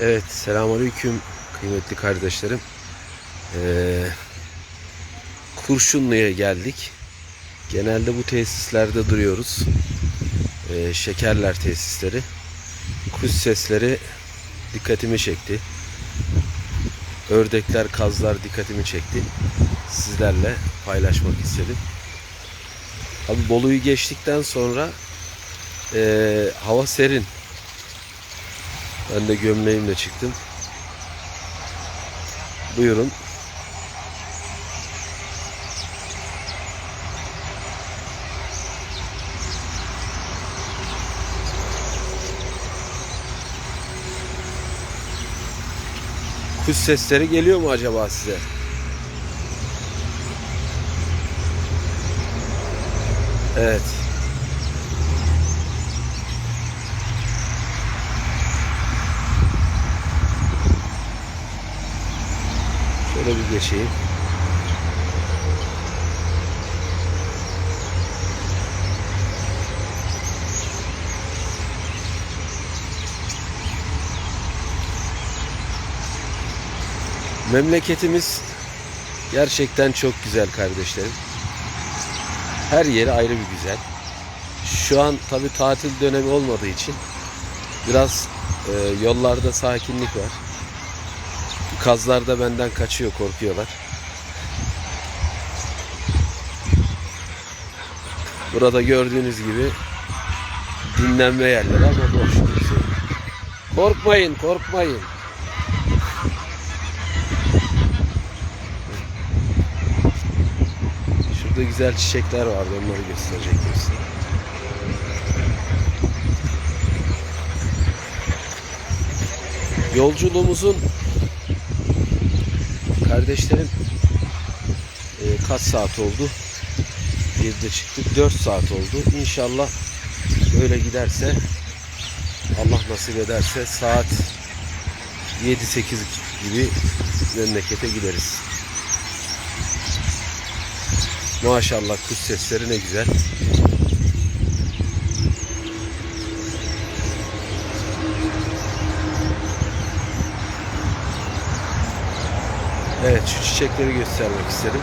Evet, selamünaleyküm kıymetli kardeşlerim. Ee, Kurşunlu'ya geldik. Genelde bu tesislerde duruyoruz. Ee, şekerler tesisleri. Kuş sesleri dikkatimi çekti. Ördekler, kazlar dikkatimi çekti. Sizlerle paylaşmak istedim. Abi Bolu'yu geçtikten sonra ee, hava serin. Ben de gömleğimle çıktım. Buyurun. Kuş sesleri geliyor mu acaba size? Evet. Şöyle bir geçeyim. Memleketimiz gerçekten çok güzel kardeşlerim. Her yeri ayrı bir güzel. Şu an tabi tatil dönemi olmadığı için biraz e, yollarda sakinlik var. Kazlar da benden kaçıyor, korkuyorlar. Burada gördüğünüz gibi dinlenme yerleri ama boş. Korkmayın, korkmayın. Şurada güzel çiçekler vardı, onları gösterecektim size. Yolculuğumuzun kardeşlerim e, kaç saat oldu? Bir de çıktık 4 saat oldu. İnşallah böyle giderse Allah nasip ederse saat 7-8 gibi memlekete gideriz. Maşallah kuş sesleri ne güzel. Evet şu çiçekleri göstermek istedim.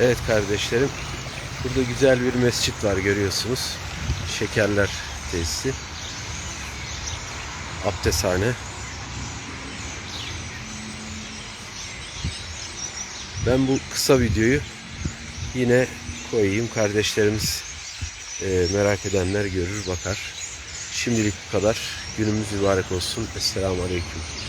Evet kardeşlerim. Burada güzel bir mescit var görüyorsunuz. Şekerler tesisi. Abdesthane. Ben bu kısa videoyu yine koyayım. Kardeşlerimiz e, merak edenler görür bakar. Şimdilik bu kadar. Günümüz mübarek olsun. Esselamu Aleyküm.